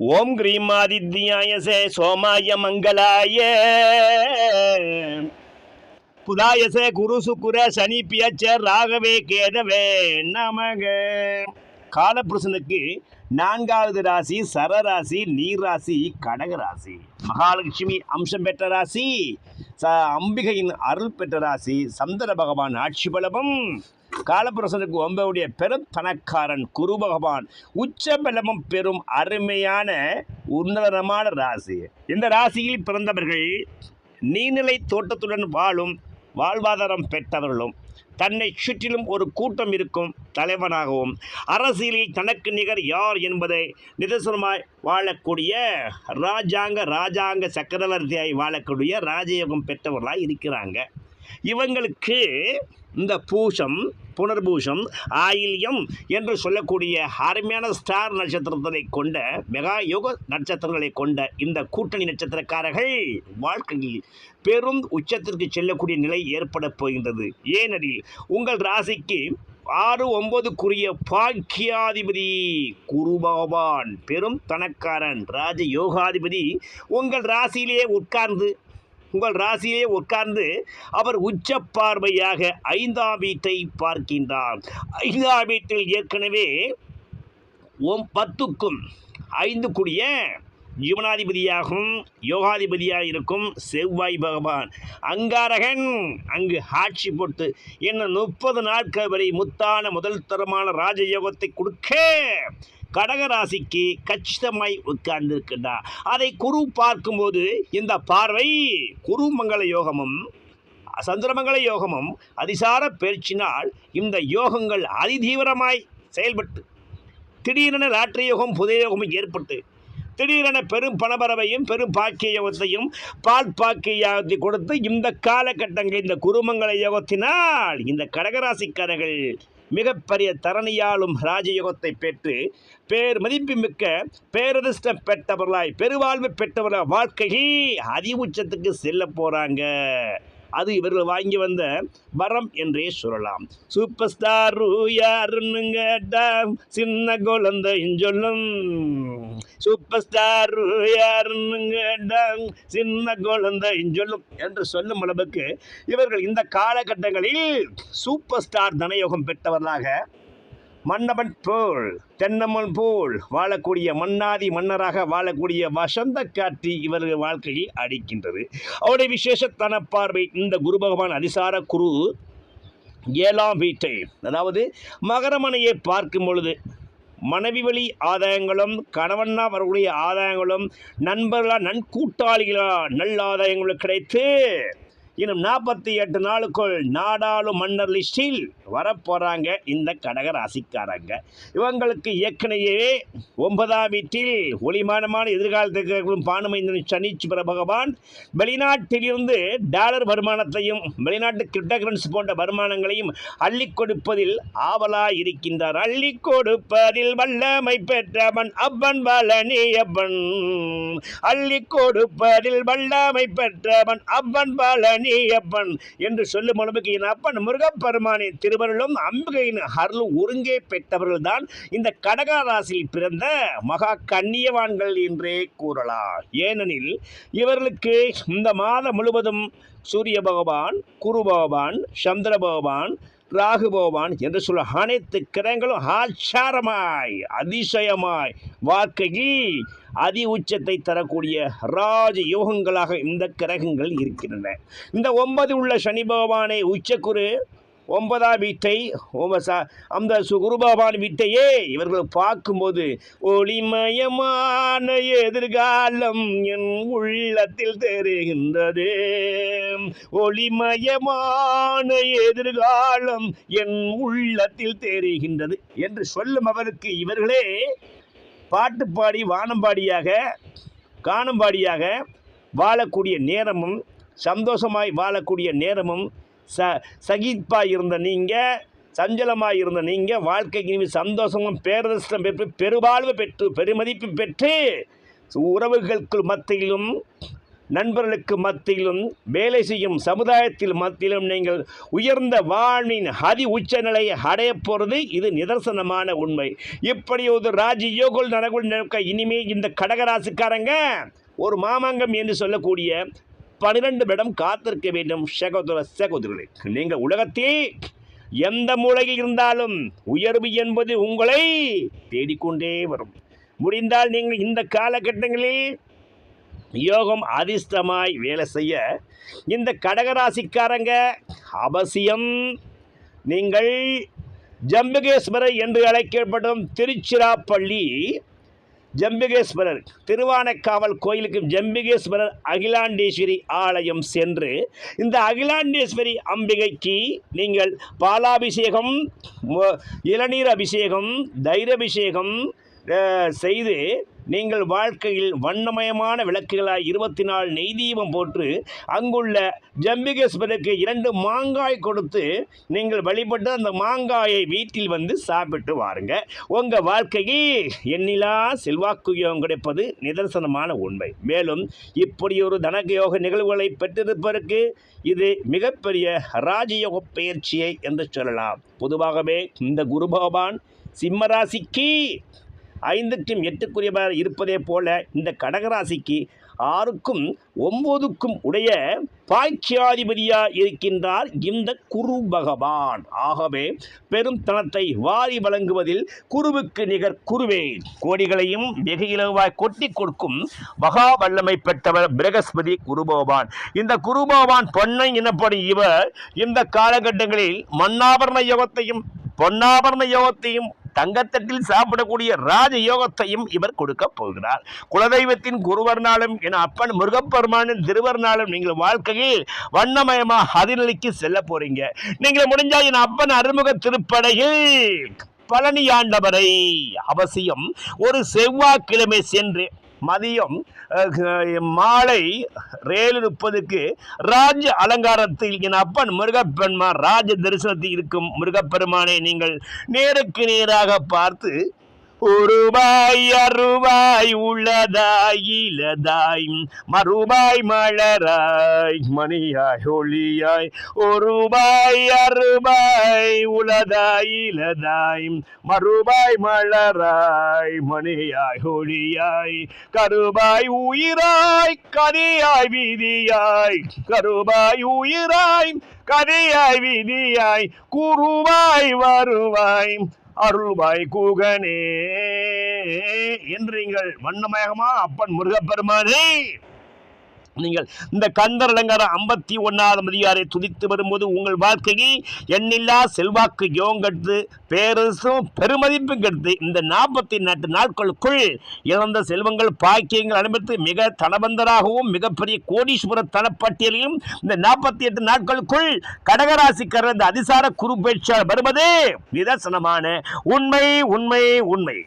ஓம் cream ஆதித்யாய சே சோமாய மங்களாய. புதாயச குரு சுக்குர சனி பியச்ச ராகவே கேதவே நமக. காலபுருஷனுக்கு நான்காவது ராசி சரராசி நீர்ராசி கடகராசி. மகாலட்சுமி அம்சம் பெற்ற ராசி ச அம்பிகையின் அருள் பெற்ற ராசி சந்திர பகவான் ஆட்சி பலமும் காலபுருஷனுக்கு ஒன்பதுடைய பெரும் தனக்காரன் குரு பகவான் உச்ச பலமும் பெறும் அருமையான உன்னதமான ராசி. இந்த ராசியில் பிறந்தவர்கள் நீர்நிலை தோட்டத்துடன் வாழும் வாழ்வாதாரம் பெற்றவர்களும் தன்னை சுற்றிலும் ஒரு கூட்டம் இருக்கும் தலைவனாகவும் அரசியலில் தனக்கு நிகர் யார் என்பதை நிதர்சனமாய் வாழக்கூடிய ராஜாங்க ராஜாங்க சக்கரவர்த்தியாய் வாழக்கூடிய ராஜயோகம் பெற்றவர்களாக இருக்கிறாங்க. இவங்களுக்கு இந்த பூஷம் புனர்பூஷம் ஆயில்யம் என்று சொல்லக்கூடிய அருமையான ஸ்டார் நட்சத்திரத்தை கொண்ட மெகா யோக நட்சத்திரங்களை கொண்ட இந்த கூட்டணி நட்சத்திரக்காரர்கள் வாழ்க்கையில் பெரும் உச்சத்திற்கு செல்லக்கூடிய நிலை ஏற்பட போகின்றது. ஏனெனில் உங்கள் ராசிக்கு ஆறு ஒன்பதுக்குரிய பாக்கியாதிபதி குருபாவான் பெரும் தனக்காரன் ராஜ யோகாதிபதி உங்கள் ராசியிலேயே உட்கார்ந்து உங்கள் ராசியிலே உட்கார்ந்து அவர் உச்ச பார்வையாக ஐந்தாம் வீட்டை பார்க்கின்றார். ஐந்தாம் வீட்டில் ஏற்கனவே ஓம் பத்துக்கும் ஐந்து கூடிய ஜீவனாதிபதியாகவும் யோகாதிபதியாக இருக்கும் செவ்வாய் பகவான். அங்காரகன் அங்கு ஆட்சி போட்டு என்ன முப்பது நாட்கள் வரை முத்தான முதல் தரமான ராஜயோகத்தை கொடுக்க கடகராசிக்கு கச்சிதமாய் உட்கார்ந்திருக்கின்றார். அதை குரு பார்க்கும்போது இந்த பார்வை குருமங்கள யோகமும் சந்திரமங்கல யோகமும் அதிசார பயிற்சினால் இந்த யோகங்கள் அதிதீவிரமாய் செயல்பட்டு திடீரென லாட்டரி யோகம் புதிய யோகமும் ஏற்பட்டு திடீரென பெரும் பணபரவையும் பெரும் பாக்கிய யோகத்தையும் பால் பாக்கிய யோகத்தை கொடுத்து இந்த காலகட்டங்கள் இந்த குருமங்கள யோகத்தினால் இந்த கடகராசிக்காரர்கள் மிகப்பெரிய தரணியாலும் ராஜயோகத்தை பெற்று பேர் மதிப்புமிக்க பேரதிர்ஷ்டம் பெற்றவர்களாய் பெருவாழ்வு பெற்றவர்களாய் வாழ்க்கையில் அதி உச்சத்துக்கு செல்ல போகிறாங்க அது இவர்கள் வாங்கி வந்த வரம் என்றே சொல்லலாம். சூப்பர் ஸ்டார் யாருன்னு கேட்டா சின்ன குழந்தை சொல்லும். சூப்பர் ஸ்டார் யாருன்னு கேட்டா சின்ன குழந்தை சொல்லும் என்று சொல்லும் அளவுக்கு இவர்கள் இந்த காலகட்டங்களில் சூப்பர் ஸ்டார் தனயோகம் பெற்றவர்களாக மன்னவன் போல் தென்னம்மன் போல் வாழக்கூடிய மன்னாதி மன்னராக வாழக்கூடிய வசந்த காட்சி இவர்கள் வாழ்க்கையை அடிக்கின்றது. அவருடைய விசேஷத்தன பார்வை இந்த குரு பகவான் அதிசார குரு ஏழாம் வீட்டை அதாவது மகரமனையை பார்க்கும் பொழுது மனைவி வழி ஆதாயங்களும் கணவன்னா வரக்கூடிய ஆதாயங்களும் நண்பர்களா நன்கூட்டாளிகளா நல்ல ஆதாயங்களும் கிடைத்து இன்னும் நாற்பத்தி எட்டு நாளுக்குள் நாடாளும் மன்னர் லிஸ்டில் வரப்போகிறாங்க இந்த கடக ராசிக்காரங்க. இவங்களுக்கு ஏற்கனவே ஒன்பதாம் வீட்டில் ஒளிமானமான எதிர்காலத்துக்கு பானுமைந்தன் சனீஸ்வர பகவான் வெளிநாட்டிலிருந்து டாலர் வருமானத்தையும் வெளிநாட்டு கிரிப்டோகரன்சி போன்ற வருமானங்களையும் அள்ளி கொடுப்பதில் ஆவலாய் இருக்கின்றார். அள்ளி கொடுப்பதில் வல்லமை பெற்றவன் அப்பன் பழனி அப்பன் அள்ளி கொடுப்பதில் வல்லமை பெற்றவன் அப்பன் பழனி அப்பன் என்று சொல்லும் அளவுக்கு என் அப்பன் முருகப்பெருமானின் திருவருளும் அம்பிகையின் அருள் ஒருங்கே பெற்றவர்கள் தான் இந்த கடகராசியில் பிறந்த மகா கண்ணியவான்கள் என்றே கூறலாம். ஏனெனில் இவர்களுக்கு இந்த மாதம் முழுவதும் சூரிய பகவான் குரு பகவான் சந்திர பகவான் ராகு பகவான் என்று சொல்ல அனைத்து கிரகங்களும் ஆச்சாரமாய் அதிசயமாய் வாழ்க்கையில் அதி உச்சத்தை தரக்கூடிய ராஜ யோகங்களாக இந்த கிரகங்கள் இருக்கின்றன. இந்த ஒன்பது உள்ள சனி பகவானை உச்சக்குரு ஒன்பதாம் வீட்டை ஓமசா அந்த சுகுருபாபான் வீட்டையே இவர்கள் பார்க்கும்போது ஒளிமயமான எதிர்காலம் என் உள்ளத்தில் தெரிகின்றது. ஒளிமயமான எதிர்காலம் என் உள்ளத்தில் தெரிகின்றது. என்று சொல்லும் அவருக்கு இவர்களே பாட்டு பாடி வானம்பாடியாக காணும்பாடியாக வாழக்கூடிய நேரமும் சந்தோஷமாய் வாழக்கூடிய நேரமும் ச சகிப்பாக இருந்த நீங்கள் சஞ்சலமாக இருந்த நீங்கள் வாழ்க்கைக்கு இனிமேல் சந்தோஷமும் பேரதிர்ஷ்டம் பெற்று பெருவாழ்வு பெற்று பெருமதிப்பு பெற்று உறவுகளுக்கு மத்தியிலும் நண்பர்களுக்கு மத்தியிலும் வேலை செய்யும் சமுதாயத்தில் மத்தியிலும் நீங்கள் உயர்ந்த வாழ்வின் அதி உச்ச நிலையை அடையப் போகிறது இது நிதர்சனமான உண்மை. இப்படி ஒரு ராஜயோகுள் நடக்க இனிமே இந்த கடகராசிக்காரங்க ஒரு மாமாங்கம் என்று சொல்லக்கூடிய பனிரெண்டு இடம் காத்திருக்க வேண்டும் சகோதர சகோதரர்களே நீங்கள் உலகத்தே எந்த மூலையில் இருந்தாலும் உயர்வு என்பது உங்களை தேடிக்கொண்டே வரும். முடிந்தால் நீங்கள் இந்த காலகட்டங்களில் யோகம் அதிர்ஷ்டமாய் வேலை செய்ய இந்த கடகராசிக்காரங்க அவசியம். நீங்கள் ஜம்புகேஸ்வரர் என்று அழைக்கப்படும் திருச்சிராப்பள்ளி ஜம்பிகேஸ்வரர். திருவானைக்காவல் கோயிலுக்கு ஜம்பிகேஸ்வரர் அகிலாண்டேஸ்வரி ஆலயம் சென்று இந்த அகிலாண்டேஸ்வரி அம்பிகைக்கு நீங்கள் பாலாபிஷேகம் இளநீர் அபிஷேகம் தைரபிஷேகம் செய்து நீங்கள் வாழ்க்கையில் வண்ணமயமான விளக்குகளாய் இருபத்தி நாலு நெய் தீபம் போட்டு அங்குள்ள ஜம்பிகேஸ்வருக்கு இரண்டு மாங்காய் கொடுத்து நீங்கள் வழிபட்டு அந்த மாங்காயை வீட்டில் வந்து சாப்பிட்டு வாருங்க. உங்கள் வாழ்க்கையில் எண்ணிலா செல்வாக்கு யோகம் கிடைப்பது நிதர்சனமான உண்மை. மேலும் இப்படி ஒரு தனகயோக நிகழ்வுகளை பெற்றிருப்பதற்கு இது மிகப்பெரிய ராஜயோக பயிற்சியை என்று சொல்லலாம். பொதுவாகவே இந்த குரு பகவான் சிம்மராசிக்கு ஐந்துக்கும் எட்டுக்குரியவர் இருப்பதே போல இந்த கடகராசிக்கு ஆறுக்கும் ஒன்பதுக்கும் உடைய பாய்ச்சியாதிபதியாக இருக்கின்றார் இந்த குரு பகவான். ஆகவே பெரும் தனத்தை வாரி வழங்குவதில் குருவுக்கு நிகர் குருவே. கோடிகளையும் வெகு இலவாய் கொட்டி கொடுக்கும் மகா வல்லமை பெற்றவர் பிரகஸ்பதி குருபோவான் இந்த குருபோவான் பொன்னை எனப்படும் இவர் இந்த காலகட்டங்களில் மன்னாபரண யோகத்தையும் பொன்னாபரண யோகத்தையும் தங்கத்தட்டில் சாப்பிடக்கூடிய ராஜ யோகத்தையும் இவர் கொடுக்க போகிறார். குலதெய்வத்தின் குருவர் நாளும் என அப்பன் முருகப்பெருமானின் திருவர்னாலும் நீங்கள் வாழ்க்கையில் வண்ணமயமா அதிநிலைக்கு செல்ல போறீங்க. நீங்கள் முடிஞ்சா என் அப்பன் அறுமுக திருப்படையில் பழனியாண்டவரை அவசியம் ஒரு செவ்வாய்க்கிழமை சென்று மதியம் மாலை ரயில் முப்பதுக்கு ராஜ அலங்காரத்தில் என் அப்பன் முருகப்பெருமான் ராஜ தரிசனத்தில் இருக்கும் முருகப்பெருமானை நீங்கள் நேருக்கு நேராக பார்த்து ஒருபாய் அருவாய் உள்ளதாய் இலதாய் மறுபாய் மலராய் மணியாய் ஒளியாய். ஒருபாய் அருவாய் உளதாய் இலதாய் மறுபாய் மலராய் மணியாய் ஒளியாய். கருபாய் உயிராய் கதியாய் விதியாய். கருபாய் உயிராய் கதையாய் விதியாய். குருவாய் வருவாய் அருள்வாய் கூகனே. என்று நீங்கள் வண்ணமயமா அப்பன் முருகப்பெருமானே. நீங்கள் இந்த கந்தர் அலங்காரம் ஐம்பத்தி ஒன்றாவது அதிகாரை துதித்து வரும்போது உங்கள் வாழ்க்கைக்கு எண்ணில்லா செல்வாக்கு யோகம் கெடுத்து பேரரசும் பெருமதிப்பும் கெடுத்து இந்த நாற்பத்தி நாட்டு நாட்களுக்குள் இழந்த செல்வங்கள் பாக்கியங்கள் அனுபவித்து மிக தனபந்தராகவும் மிகப்பெரிய கோடீஸ்வர தனப்பட்டியலையும் இந்த நாற்பத்தி எட்டு நாட்களுக்குள் கடகராசிக்காரர் இந்த அதிசார குரு பேச்சாளர் வருவது நிதர்சனமான உண்மை உண்மை உண்மை.